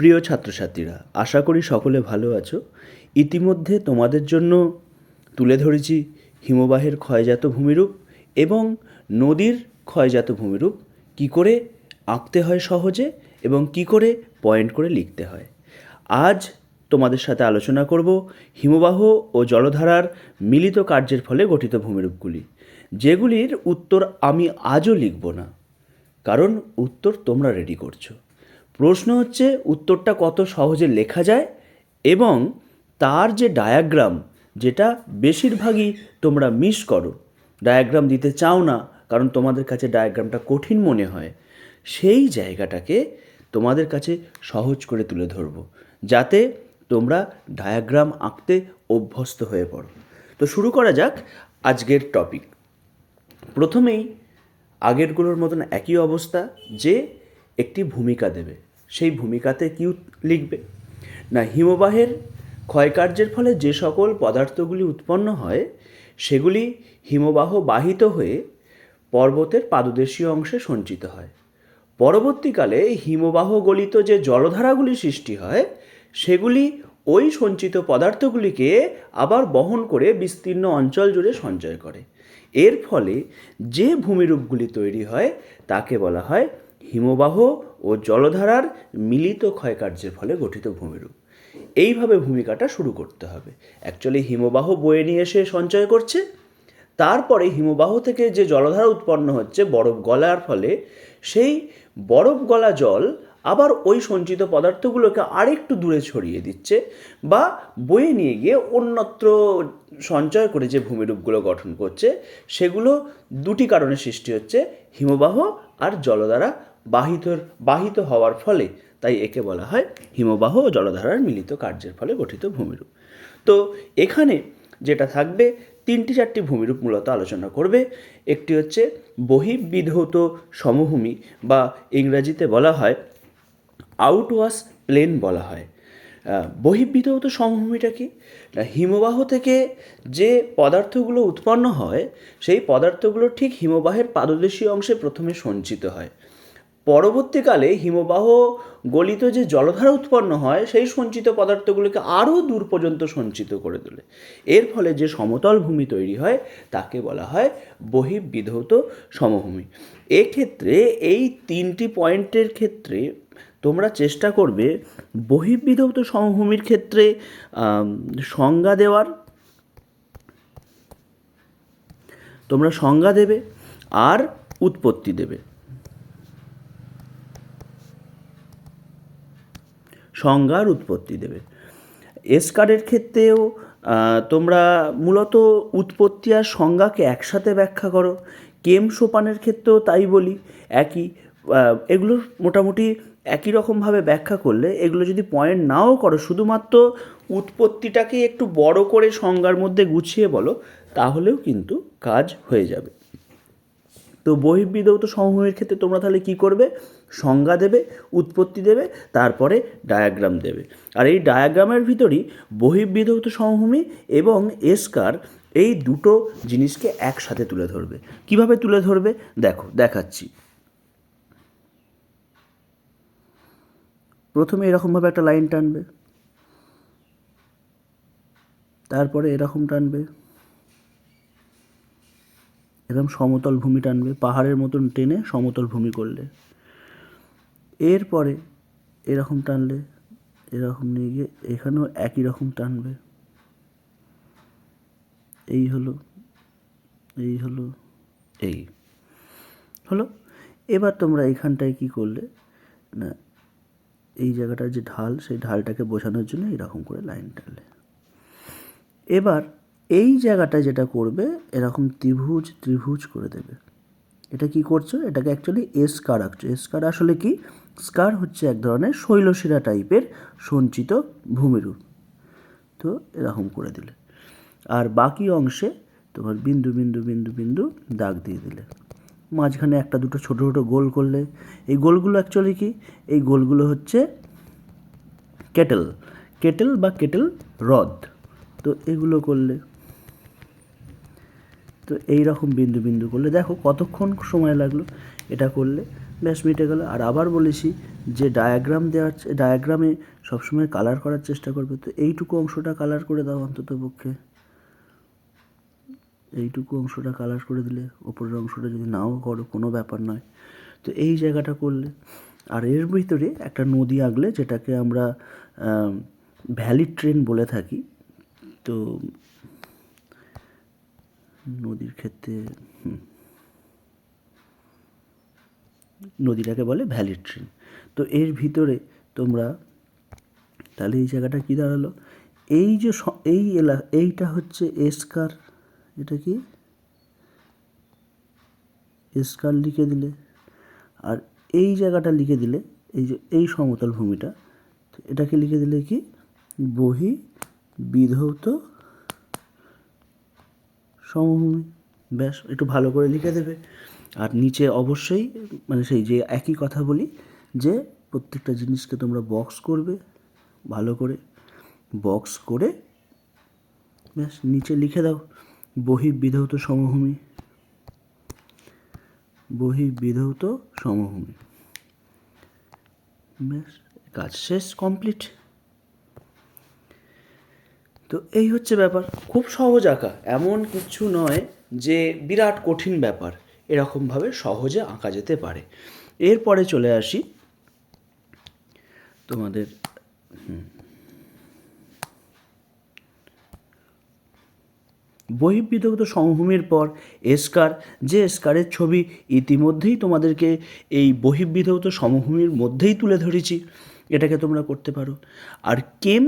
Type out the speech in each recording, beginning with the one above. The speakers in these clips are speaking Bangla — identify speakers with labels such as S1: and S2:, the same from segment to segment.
S1: প্রিয় ছাত্রছাত্রীরা, আশা করি সকলে ভালো আছো। ইতিমধ্যে তোমাদের জন্য তুলে ধরেছি হিমবাহের ক্ষয়জাত ভূমিরূপ এবং নদীর ক্ষয়জাত ভূমিরূপ, কী করে আঁকতে হয় সহজে এবং কী করে পয়েন্ট করে লিখতে হয়। আজ তোমাদের সাথে আলোচনা করব হিমবাহ ও জলধারার মিলিত কার্যের ফলে গঠিত ভূমিরূপগুলি, যেগুলির উত্তর আমি আজও লিখব না, কারণ উত্তর তোমরা রেডি করছ। প্রশ্ন হচ্ছে, উত্তরটা কত সহজে লেখা যায় এবং তার যে ডায়াগ্রাম যেটা বেশিরভাগই তোমরা মিস করো। ডায়াগ্রাম দিতে চাও না, কারণ তোমাদের কাছে ডায়াগ্রামটা কঠিন মনে হয়। সেই জায়গাটাকে তোমাদের কাছে সহজ করে তুলে ধরবো, যাতে তোমরা ডায়াগ্রাম আঁকতে অভ্যস্ত হয়ে পড়ো। তো শুরু করা যাক আজকের টপিক প্রথমেই আগেরগুলোর মতন একই অবস্থা, যে একটি ভূমিকা দেবে। সেই ভূমিকাতে কি লিখবে। না, হিমবাহের ক্ষয়কার্যের ফলে যে সকল পদার্থগুলি উৎপন্ন হয়, সেগুলি হিমবাহ বাহিত হয়ে পর্বতের পাদদেশীয় অংশে সঞ্চিত হয়। পরবর্তীকালে হিমবাহ গলিত যে জলধারাগুলি সৃষ্টি হয়, সেগুলি ওই সঞ্চিত পদার্থগুলিকে আবার বহন করে বিস্তীর্ণ অঞ্চল জুড়ে সঞ্চয় করে। এর ফলে যে ভূমিরূপগুলি তৈরি হয়, তাকে বলা হয় হিমবাহ ও জলধারার মিলিত ক্ষয়কার্যের ফলে গঠিত ভূমিরূপ। এইভাবে ভূমিকাটা শুরু করতে হবে। অ্যাকচুয়ালি হিমবাহ বয়ে নিয়ে এসে সঞ্চয় করছে। তারপরে হিমবাহ থেকে যে জলধারা উৎপন্ন হচ্ছে বরফ গলার ফলে, সেই বরফ গলা জল আবার ওই সঞ্চিত পদার্থগুলোকে আরেকটু দূরে ছড়িয়ে দিচ্ছে বা বয়ে নিয়ে গিয়ে অন্যত্র সঞ্চয় করে যে ভূমিরূপগুলো গঠন করছে, সেগুলো দুটি কারণে সৃষ্টি হচ্ছে, হিমবাহ আর জলধারা। বাহিত বাহিত হওয়ার ফলে, তাই একে বলা হয় হিমবাহ ও জলধারার মিলিত কার্যের ফলে গঠিত ভূমিরূপ। তো এখানে যেটা থাকবে, তিনটি চারটি ভূমিরূপ মূলত আলোচনা করবে। একটি হচ্ছে বহির্বিধৌত সমভূমি, বা ইংরাজিতে বলা হয় আউটওয়াশ প্লেন বলা হয়। বহির্বিধৌত সমভূমিটা কি? না, হিমবাহ থেকে যে পদার্থগুলো উৎপন্ন হয়, সেই পদার্থগুলো ঠিক হিমবাহের পাদদেশীয় অংশে প্রথমে সঞ্চিত হয়। পরবর্তীকালে হিমবাহ গলিত যে জলধারা উৎপন্ন হয়, সেই সঞ্চিত পদার্থগুলোকে আরও দূর পর্যন্ত সঞ্চিত করে তোলে। এর ফলে যে সমতল ভূমি তৈরি হয়, তাকে বলা হয় বহির্বিধৌত সমভূমি। এক্ষেত্রে এই তিনটি পয়েন্টের ক্ষেত্রে তোমরা চেষ্টা করবে বহির্বিধৌত সমভূমির ক্ষেত্রে সংজ্ঞা দেওয়ার। তোমরা সংজ্ঞা দেবে আর উৎপত্তি দেবে। সংজ্ঞার উৎপত্তি দেবে। এসকারের ক্ষেত্রেও তোমরা মূলত উৎপত্তি আর সংজ্ঞাকে একসাথে ব্যাখ্যা করো। কেম সোপানের ক্ষেত্রেও তাই বলি, একই এগুলো মোটামুটি একই রকমভাবে ব্যাখ্যা করলে এগুলো যদি পয়েন্ট নাও করো, শুধুমাত্র উৎপত্তিটাকে একটু বড় করে সংজ্ঞার মধ্যে গুছিয়ে বলো, তাহলেও কিন্তু কাজ হয়ে যাবে। তো বহির্বিধৌত সমভূমির ক্ষেত্রে তোমরা তাহলে কী করবে? সংজ্ঞা দেবে, উৎপত্তি দেবে, তারপরে ডায়াগ্রাম দেবে। আর এই ডায়াগ্রামের ভিতরই বহির্বিধৌত সমভূমি এবং এসকার এই দুটো জিনিসকে একসাথে তুলে ধরবে। কীভাবে তুলে ধরবে? দেখো, দেখাচ্ছি। প্রথমে এরকমভাবে একটা লাইন টানবে। তারপরে এরকম টানবে। এরকম সমতল ভূমি টানবে। পাহাড়ের মতন টেনে সমতল ভূমি করলে। এরপরে এরকম টানলে, এরকম নিয়ে গিয়ে এখানেও একই রকম টানবে। এই হলো এই হলো এই হলো। এবার তোমরা এইখানটায় কি করলে? না, এই জায়গাটার যে ঢাল, সেই ঢালটাকে বোঝানোর জন্য এরকম করে লাইন টানলে। এবার এই জায়গাটায় যেটা করবে, এরকম ত্রিভুজ ত্রিভুজ করে দেবে। এটা কি করছ? এটাকে অ্যাকচুয়ালি এসকার আঁকছো। এসকার আসলে কি? স্কার হচ্ছে এক ধরনের শৈলশিরা টাইপের সঞ্চিত ভূমিরূপ। তো এরকম করে দিলে। আর বাকি অংশে তোমার বিন্দু বিন্দু বিন্দু বিন্দু দাগ দিয়ে দিলে। মাঝখানে একটা দুটো ছোটো ছোটো গোল করলে। এই গোলগুলো অ্যাকচুয়ালি কি? এই গোলগুলো হচ্ছে কেটেল। কেটেল বা কেটেল হ্রদ। তো এগুলো করলে তো এই রকম বিন্দু বিন্দু করলে। দেখো কতক্ষণ সময় লাগল এটা করলে। ব্যাস, মিটে গেল। আর আবার বলেছি যে ডায়াগ্রাম দেওয়ার ডায়াগ্রামে সবসময় কালার করার চেষ্টা করবে। তো এইটুকু অংশটা কালার করে দাও অন্তত পক্ষে। এইটুকু অংশটা কালার করে দিলে ওপরের অংশটা যদি নাও করো, কোনো ব্যাপার নয়। তো এই জায়গাটা করলে। আর এর ভিতরে একটা নদী আগলে যেটাকে আমরা ভ্যালি ট্রেন বলে থাকি। তো নদীর ক্ষেত্রে নদীটাকে বলে ভ্যালি ট্রেন। তো এর ভিতরে তোমরা, তাহলে এই জায়গাটা কী দাঁড়াল? এই যে এই এলা, এইটা হচ্ছে এসকার, এটা কি? এসকার লিখে দিলে। আর এই জায়গাটা লিখে দিলে, এই যে, এই সমতল ভূমিটা এটাকে লিখে দিলে কি? বহি বিধৌত সমভূমি, ব্যাস, একটু ভালো করে লিখে দেবে। আর নিচে অবশ্যই মানে সেই যে একই কথা বলি, যে প্রত্যেকটা জিনিসকে তোমরা বক্স করবে, ভালো করে বক্স করে, ব্যাস, নিচে লিখে দাও বহি বিধৌত সমভূমি। বহি বিধৌত সমভূমি। ব্যাস, কাজ শেষ কমপ্লিট তো এই হচ্ছে ব্যাপার। খুব সহজ আঁকা, এমন কিছু নয় যে বিরাট কঠিন ব্যাপার, এরকমভাবে সহজে আঁকা যেতে পারে। এরপরে চলে আসি তোমাদের বহির্বিধগত সমভূমির পর এসকার, যে এসকারের ছবি ইতিমধ্যেই তোমাদেরকে এই বহির্বিধগত সমভূমির মধ্যেই তুলে ধরেছি, এটাকে তোমরা করতে পারো। আর কেম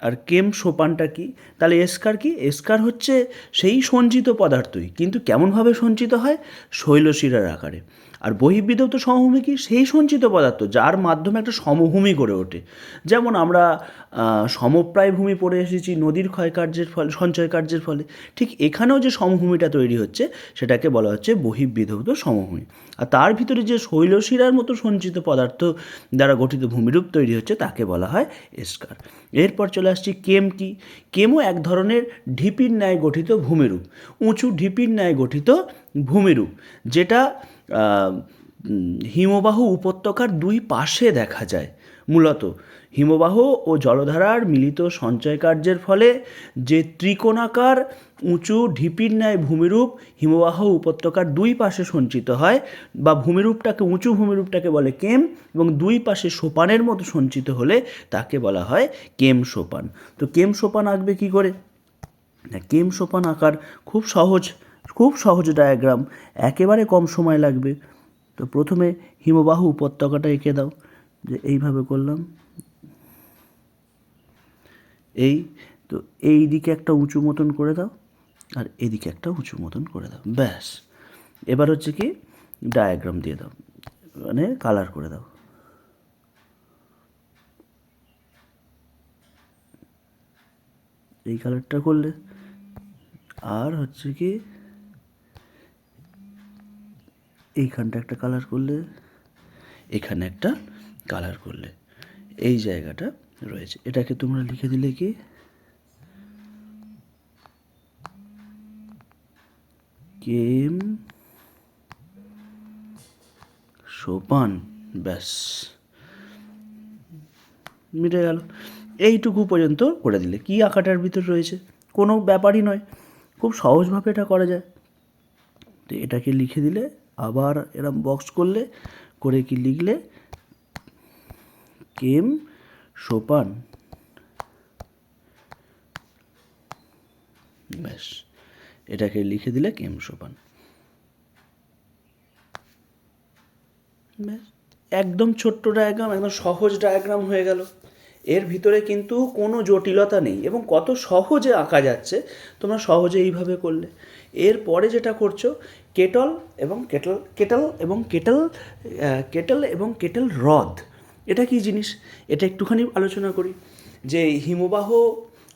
S1: আর কেম সোপানটা কি? তাহলে এসকার কি? এসকার হচ্ছে সেই সঞ্চিত পদার্থই। কিন্তু কেমনভাবে সঞ্চিত হয়? শৈলশিরার আকারে। আর বহির্বিধৌত সমভূমি কি সেই সঞ্চিত পদার্থ, যার মাধ্যমে একটা সমভূমি গড়ে ওঠে। যেমন আমরা সমপ্রায় ভূমি পড়ে এসেছি নদীর ক্ষয়কার্যের ফলে, সঞ্চয় কার্যের ফলে, ঠিক এখানেও যে সমভূমিটা তৈরি হচ্ছে, সেটাকে বলা হচ্ছে বহির্বিধৌত সমভূমি। আর তার ভিতরে যে শৈলশিরার মতো সঞ্চিত পদার্থ দ্বারা গঠিত ভূমিরূপ তৈরি হচ্ছে, তাকে বলা হয় এসকার। এরপর চলে আসছি কেম কি। কেমও এক ধরনের ঢিপির ন্যায় গঠিত ভূমিরূপ, উঁচু ঢিপির ন্যায় গঠিত ভূমিরূপ, যেটা হিমবাহ উপত্যকার দুই পাশে দেখা যায়। মূলত হিমবাহ ও জলধারার মিলিত সঞ্চয় কার্যের ফলে যে ত্রিকোণাকার উঁচু ঢিপির ন্যায় ভূমিরূপ হিমবাহ উপত্যকার দুই পাশে সঞ্চিত হয় বা ভূমিরূপটাকে উঁচু ভূমিরূপটাকে বলে কেম এবং দুই পাশে সোপানের মতো সঞ্চিত হলে তাকে বলা হয় কেম সোপান। তো কেম সোপান আঁকবে কী করে? কেম সোপান আঁকার খুব সহজ খুব সহজ ডায়াগ্রাম, একেবারে কম সময় লাগবে। তো প্রথমে হিমবাহ উপত্যকাটা এঁকে দাও, যে এইভাবে করলাম। এই, তো এই দিকে একটা উঁচু মতন করে দাও, আর এদিকে একটা উঁচু মতন করে দাও। ব্যাস। এবার হচ্ছে কি, ডায়াগ্রাম দিয়ে দাও মানে কালার করে দাও। এই কালারটা করলে, আর হচ্ছে কি এইখানটা একটা কালার করলে। এখানে একটা কালার করলে। এই জায়গাটা রয়েছে। এটাকে তোমরা লিখে দিলে কি? কেম সোপান ব্যাস। মিটে গেল। এইটুকু পর্যন্ত করে দিলে। কি আঁকাটার ভিতর রয়েছে? কোনো ব্যাপারই নয়। খুব সহজভাবে এটা করা যায়। তো এটাকে লিখে দিলে আবার এরম বক্স করলে, করে কি লিখলে? কেম সোপান। ব্যাস, এটাকে লিখে দিলে কেম সোপান। ব্যাস, একদম ছোট্ট ডায়াগ্রাম একদম সহজ ডায়াগ্রাম হয়ে গেল। এর ভিতরে কিন্তু কোনো জটিলতা নেই এবং কত সহজে আঁকা যাচ্ছে, তোমরা সহজে এইভাবে করলে। এরপরে যেটা করছ কেটল এবং কেটল কেটল এবং কেটল কেটল এবং কেটল হ্রদ। এটা কি জিনিস? এটা একটুখানি আলোচনা করি। যে হিমবাহ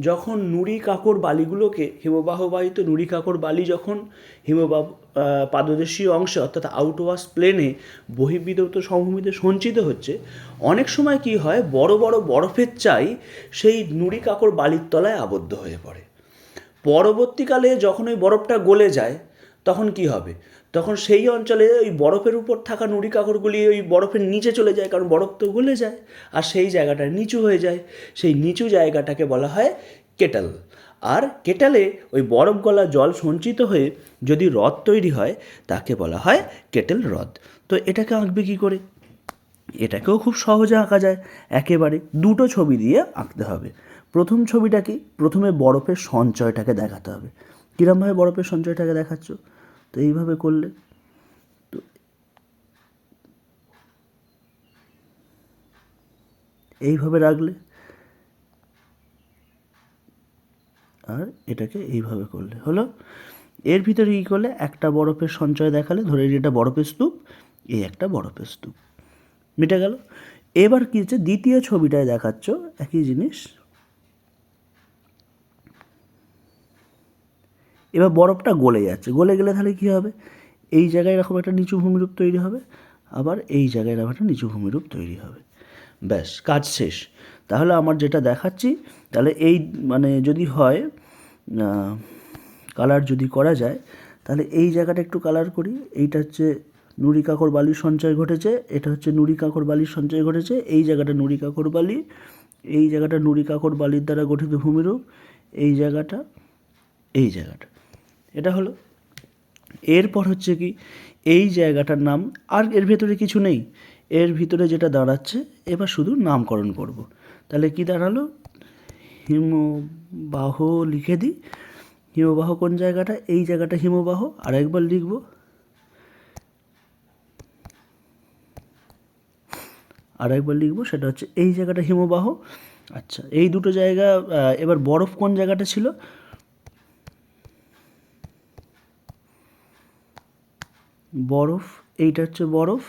S1: যখন নুড়ি কাকর বালিগুলোকে, হিমবাহবাহিত নুড়ি কাকর বালি যখন হিমবাহ পাদদেশীয় অংশে অর্থাৎ আউটওয়াশ প্লেনে বহির্বিদৌত সমভূমিতে সঞ্চিত হচ্ছে, অনেক সময় কি হয়, বড় বড় বরফের চাই সেই নুড়ি কাকর বালির তলায় আবদ্ধ হয়ে পড়ে। পরবর্তীকালে যখন ওই বরফটা গলে যায় তখন কি হবে? তখন সেই অঞ্চলে ওই বরফের উপর থাকা নুড়ি কাকড়গুলি ওই বরফের নিচে চলে যায়, কারণ বরফ তো গলে যায়। আর সেই জায়গাটা নিচু হয়ে যায়। সেই নিচু জায়গাটাকে বলা হয় কেটাল। আর কেটালে ওই বরফ গলা জল সঞ্চিত হয়ে যদি হ্রদ তৈরি হয়, তাকে বলা হয় কেটেল হ্রদ। তো এটাকে আঁকবে কী করে? এটাকেও খুব সহজে আঁকা যায়। একেবারে দুটো ছবি দিয়ে আঁকতে হবে। প্রথম ছবিটা কি? প্রথমে বরফের সঞ্চয়টাকে দেখাতে হবে। কীরমভাবে বরফের সঞ্চয়টাকে দেখাচ্ছ। তো এইভাবে করলে তো এইভাবে রাখলে আর এটাকে এইভাবে করলে। হলো? এর ভিতরে কী করলে? একটা বরফের সঞ্চয় দেখালে, ধরে এটা বরফের স্তূপ, এই একটা বরফের স্তূপ। মিটে গেল? এবার কী হচ্ছে? দ্বিতীয় ছবিটায় দেখাচ্ছ একই জিনিস। এবার বরফটা গলে যাচ্ছে। গলে গেলে তাহলে কী হবে? এই জায়গায় এরকম একটা নিচু ভূমিরূপ তৈরি হবে, আবার এই জায়গায় এরকম একটা নিচু ভূমিরূপ তৈরি হবে। ব্যাস, কাজ শেষ। তাহলে আমার যেটা দেখাচ্ছি, তাহলে এই মানে যদি হয় কালার যদি করা যায়, তাহলে এই জায়গাটা একটু কালার করি। এইটা হচ্ছে নুড়ি কাকর বালির সঞ্চয় ঘটেছে, এটা হচ্ছে নুড়ি কাকর বালির সঞ্চয় ঘটেছে, এই জায়গাটা নুড়ি কাকর বালি, এই জায়গাটা নুড়ি কাকর বালির দ্বারা গঠিত ভূমিরূপ, এই জায়গাটা এই জায়গাটা। এটা হলো। এরপর হচ্ছে কি, এই জায়গাটার নাম, আর এর ভেতরে কিছু নেই। এর ভিতরে যেটা দাঁড়াচ্ছে, এবার শুধু নামকরণ করব। তাহলে কি দাঁড়াল? হিমবাহ লিখে দিই। হিমবাহ কোন জায়গাটা? এই জায়গাটা হিমবাহ। আর একবার লিখব। আর একবার লিখব, সেটা হচ্ছে এই জায়গাটা হিমবাহ। আচ্ছা এই দুটো জায়গা এবার বরফ কোন জায়গাটা ছিল? বরফ, এইটা হচ্ছে বরফ।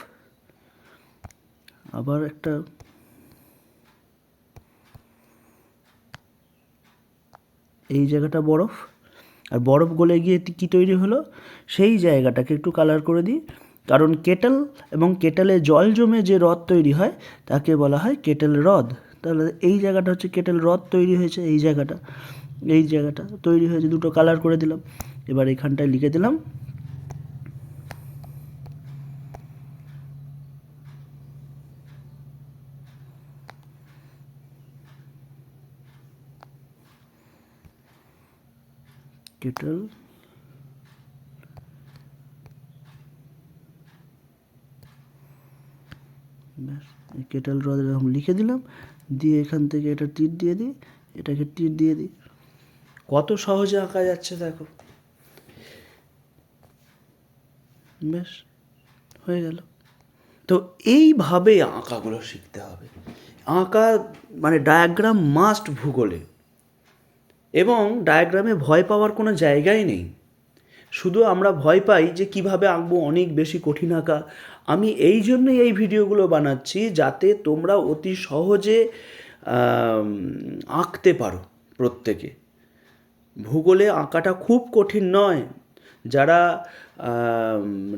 S1: আবার একটা এই জায়গাটা বরফ। আর বরফ গলে গিয়ে কি তৈরি হলো? সেই জায়গাটাকে একটু কালার করে দিই। কারণ কেটেল এবং কেটেলে জল জমে যে হ্রদ তৈরি হয়, তাকে বলা হয় কেটেল হ্রদ। তাহলে এই জায়গাটা হচ্ছে কেটেল হ্রদ তৈরি হয়েছে, এই জায়গাটা। এই জায়গাটা তৈরি হয়েছে, দুটো কালার করে দিলাম। এবার এখানটায় লিখে দিলাম। কেটেল ব্যাস কেটেল হ্রদ এরকম লিখে দিলাম, দিয়ে এখান থেকে এটা তীর দিয়ে দিই, এটাকে তীর দিয়ে দিই। কত সহজে আঁকা যাচ্ছে দেখো। বেশ হয়ে গেল। তো এইভাবে আঁকাগুলো শিখতে হবে। আঁকা মানে ডায়াগ্রাম মাস্ট ভূগোলে। এবং ডায়াগ্রামে ভয় পাওয়ার কোনো জায়গাই নেই। শুধু আমরা ভয় পাই যে কীভাবে আঁকবো অনেক বেশি কঠিন আঁকা। আমি এই জন্যই এই ভিডিওগুলো বানাচ্ছি যাতে তোমরা অতি সহজে আঁকতে পারো প্রত্যেকে। ভূগোলে আঁকাটা খুব কঠিন নয়। যারা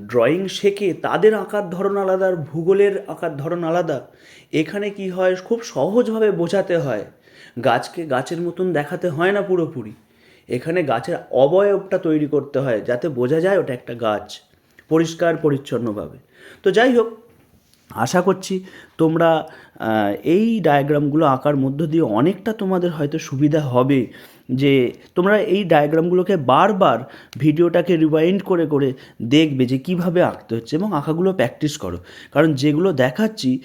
S1: ড্রয়িং শেখে তাদের আঁকার ধরন আলাদা আর ভূগোলের আঁকার ধরন আলাদা। এখানে কি হয়, খুব সহজভাবে বোঝাতে হয়। গাছকে গাছের মতন দেখাতে হয় না পুরোপুরি। এখানে গাছের অবয়বটা তৈরি করতে হয় যাতে বোঝা যায় ওটা একটা গাছ পরিষ্কার, পরিচ্ছন্নভাবে। তো যাই হোক, আশা করছি তোমরা এই ডায়াগ্রামগুলো আঁকার মধ্য দিয়ে অনেকটা তোমাদের হয়তো সুবিধা হবে। যে তোমরা এই ডায়াগ্রামগুলোকে বারবার ভিডিওটাকে রিওয়াইন্ড করে করে দেখবে যে কীভাবে আঁকতে হচ্ছে এবং আঁকাগুলো প্র্যাকটিস করো। কারণ যেগুলো দেখাচ্ছি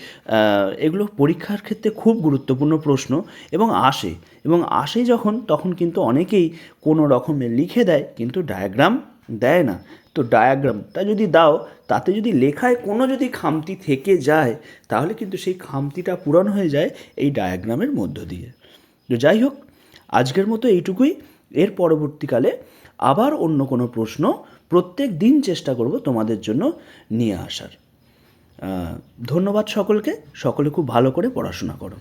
S1: এগুলো পরীক্ষার ক্ষেত্রে খুব গুরুত্বপূর্ণ প্রশ্ন এবং আসে। এবং আসে যখন, তখন কিন্তু অনেকেই কোনো রকমে লিখে দেয়, কিন্তু ডায়াগ্রাম দেয় না। তো ডায়াগ্রামটা যদি দাও, তাতে যদি লেখায় কোনো যদি খামতি থেকে যায়, তাহলে কিন্তু সেই খামতিটা পূরণ হয়ে যায় এই ডায়াগ্রামের মধ্য দিয়ে। তো যাই হোক আজকের মতো এইটুকুই। এর পরবর্তীকালে আবার অন্য কোনো প্রশ্ন প্রত্যেক দিন চেষ্টা করব তোমাদের জন্য নিয়ে আসার। ধন্যবাদ সকলকে। সকলে খুব ভালো করে পড়াশোনা করো।